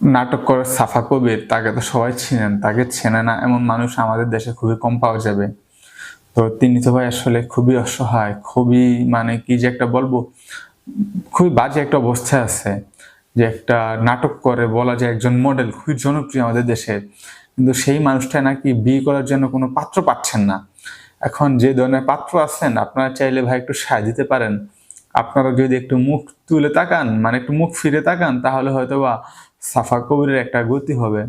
নাটক করে সাফা কবির তাকে তো সবাই চিনেন, তাকে চেনে না এমন মানুষ আমাদের দেশে খুবই কম পাওয়া যাবে। তো তিনি তো ভাই আসলে খুবই অসহায়, খুবই মানে কি যে একটা বলব, খুবই বাজে একটা অবস্থায় আছে যে একটা নাটক করে, বলা যায় একজন মডেল খুবই জনপ্রিয় আমাদের দেশে। কিন্তু সেই মানুষটা নাকি বিয়ে করার জন্য কোনো পাত্র পাচ্ছেন না। এখন যে ধরনের পাত্র আছেন, আপনারা চাইলে ভাই একটু সায় দিতে পারেন। আপনারা যদি একটু মুখ তুলে তাকান মানে একটু মুখ ফিরে তাকান, তাহলে হয়তো বা সাফা কবিরের একটা গতি হবে।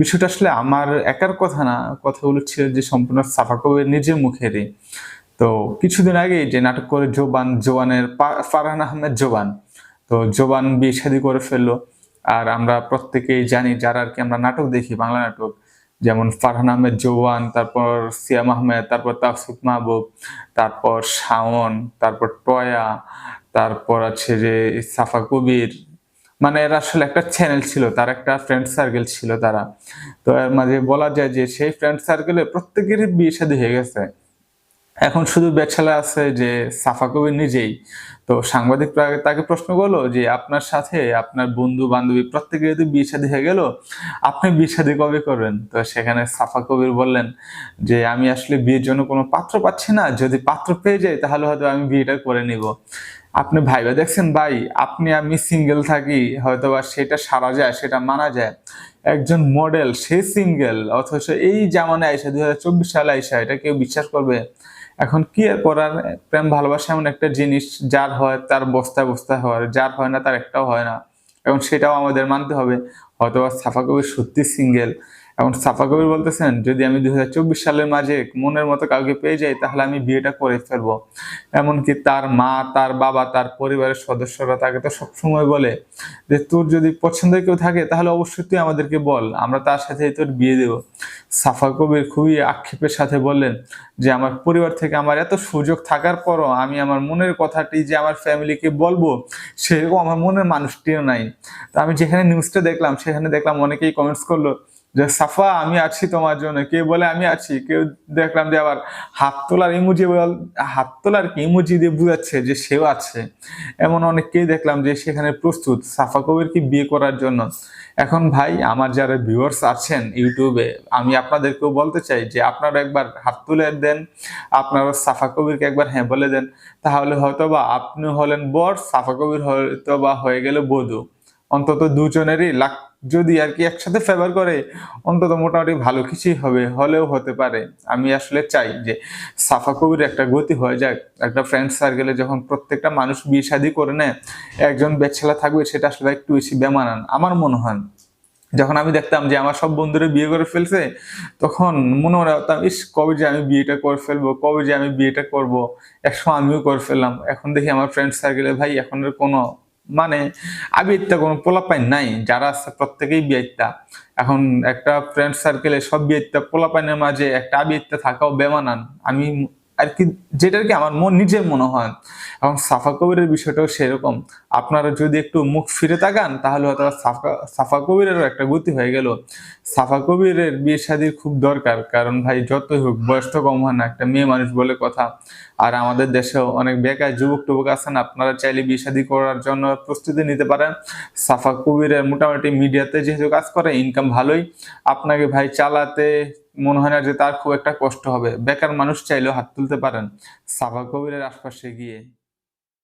বিষয়টা আসলে আমার একার কথা না কথাগুলো ছিল যে সম্পূর্ণ সাফা কবির নিজের মুখেরই। তো কিছুদিন আগে যে নাটক করে জোবান, জোবানের ফারহান আহমেদ জোবান, তো জোবান বিয়ে শাদী করে ফেলল। আর আমরা প্রত্যেকেই জানি যারা আর কি আমরা নাটক দেখি, বাংলা নাটক, যেমন ফারহান আহমেদ জোবান, তারপর সিয়াম আহমেদ, তারপর তাফসিফ মাহবুব, তারপর শাওন, তারপর টয়া, তারপর আছে যে সাফা কবির মানে এরা আসলে একটা চ্যানেল ছিল, তার একটা ফ্রেন্ড সার্কেল ছিল তারা। তো এর মাঝে বলা যায় যে সেই ফ্রেন্ড সার্কেলে প্রত্যেকেরই বিয়ে শাদী হয়ে গেছে। এখন শুধু বেছালা আছে যে সাফা কবির নিজেই। তো সাংবাদিক তাকে প্রশ্ন করল যে, আপনার সাথে আপনার বন্ধু বান্ধবী প্রত্যেকে যদি বিয়ে শাদী হয়ে গেল, আপনি বিয়ে শাদী কবে করবেন? তো সেখানে সাফা কবির বললেন যে, আমি আসলে বিয়ের জন্য কোনো পাত্র পাচ্ছি না। যদি পাত্র পেয়ে যাই, তাহলে হয়তো আমি বিয়েটা করে নিব। আপনি ভাইবা দেখছেন, ভাই, আপনি, আমি সিঙ্গেল থাকি হয়তো বা সেটা সারা যায়, সেটা মানা যায়। একজন মডেল সে সিঙ্গেল অথচ এই জামানায় আইসা দুই হাজার চব্বিশ সালে আইসা, এটা কেউ বিশ্বাস করবে? এখন কি আর করার প্রেম, ভালোবাসা এমন একটা জিনিস, যার হয় তার বস্তায় বস্তায় হয় যার হয় না তার একটাও হয় না। এবং সেটাও আমাদের মানতে হবে। হয়তো বা সাফা কবির সত্যি সিঙ্গেল এখন সাফা কবির বলতেছেন, যদি আমি দুই হাজার চব্বিশ সালের মাঝে মনের মতো কাউকে পেয়ে যাই, তাহলে আমি বিয়েটা করে ফেলব। এমনকি তার মা, তার বাবা, তার পরিবারের সদস্যরা তাকে তো সবসময় বলে যে, তোর যদি পছন্দের কেউ থাকে, তাহলে অবশ্যই তুই আমাদেরকে বল, আমরা তার সাথে তোর বিয়ে দেব। সাফা কবির খুবই আক্ষেপের সাথে বললেন যে, আমার পরিবার থেকে আমার এত সুযোগ থাকার পরও আমি আমার মনের কথাটি যে, আমার ফ্যামিলিকে বলব, সেরকম আমার মনের মানুষটিও নাই। তো আমি যেখানে নিউজটা দেখলাম, সেখানে দেখলাম অনেকেই কমেন্টস করল যে, সাফা, আমি আছি তোমার জন্য। কে বলে, আমি আছি? কেউ দেখলাম যে, আবার হাত তোলার ইমুজি বল, হাত তোলার কি ইমুজি দিয়ে বুঝাচ্ছে যে, সেও আছে। এমন অনেককেই দেখলাম যে, সেখানে প্রস্তুত। সাফা কবির কি বিয়ে করার জন্য? এখন ভাই, আমার যারা ভিউয়ার্স আছেন ইউটিউবে, আমি আপনাদেরকেও বলতে চাই যে, আপনারা একবার হাত তুলে দেন। আপনারা সাফা কবিরকে একবার হ্যাঁ বলে দেন। তাহলে হয়তোবা আপনি হলেন বর, সাফা কবির হয়তো বা হয়ে গেল বধূ। অন্তত দুজনেরই লাখ যদি আর কি একসাথে ফেভার করে, অন্তত মোটামুটি ভালো কিছুই হবে, হলেও হতে পারে। আমি আসলে চাই যে সাফা কবির একটা গতি হয়ে যাক। একটা ফ্রেন্ড সার্কেলে যখন প্রত্যেকটা মানুষ বিয়ে শাদী করে নেয়, একজন বেছেলা থাকবে সেটা আসলে একটু বেশি বেমানান। আমার মনে হয়, যখন আমি দেখতাম যে আমার সব বন্ধুরা বিয়ে করে ফেলছে, তখন মনে মনে হতাম ইস, কবে যে আমি বিয়েটা করে ফেলব, কবে যে আমি বিয়েটা করব? একসময় আমিও করে ফেললাম। এখন দেখি আমার ফ্রেন্ড সার্কেলে ভাই, এখন কোনো মানে আবিরটা কোনো পোলাপাইন নাই, যারা আছে প্রত্যেকেই বিয়েটা এখন একটা ফ্রেন্ড সার্কেলে সব বিয়েটা পোলাপাইনের মাঝে একটা আবিত্তা থাকাও বেমানান। আমি আর কি যেটা কি আমার মন নিজের মনে হয়। এবং সাফা কবিরের বিষয়টাও সেরকম। আপনারা যদি একটু মুখ ফিরে তাকান, তাহলে হয়তো সাফা সাফা কবিরেরও একটা গতি হয়ে গেল। সাফা কবিরের বিয়ে শাদির খুব দরকার, কারণ ভাই যতই হোক, বয়স তো কম হয় না, একটা মেয়ে মানুষ বলে কথা। আর আমাদের দেশেও অনেক বেকার যুবক টুবক আছেন, আপনারা চাইলে বিয়ে শাদী করার জন্য প্রস্তুতি নিতে পারেন। সাফা কবিরের মোটামুটি মিডিয়াতে যেহেতু কাজ করে ইনকাম ভালোই। আপনাকে ভাই চালাতে মনে হয় না যে তার খুব একটা কষ্ট হবে। বেকার মানুষ চাইলেও হাত তুলতে পারেন। সাফা কবিরের আশপাশে গিয়ে।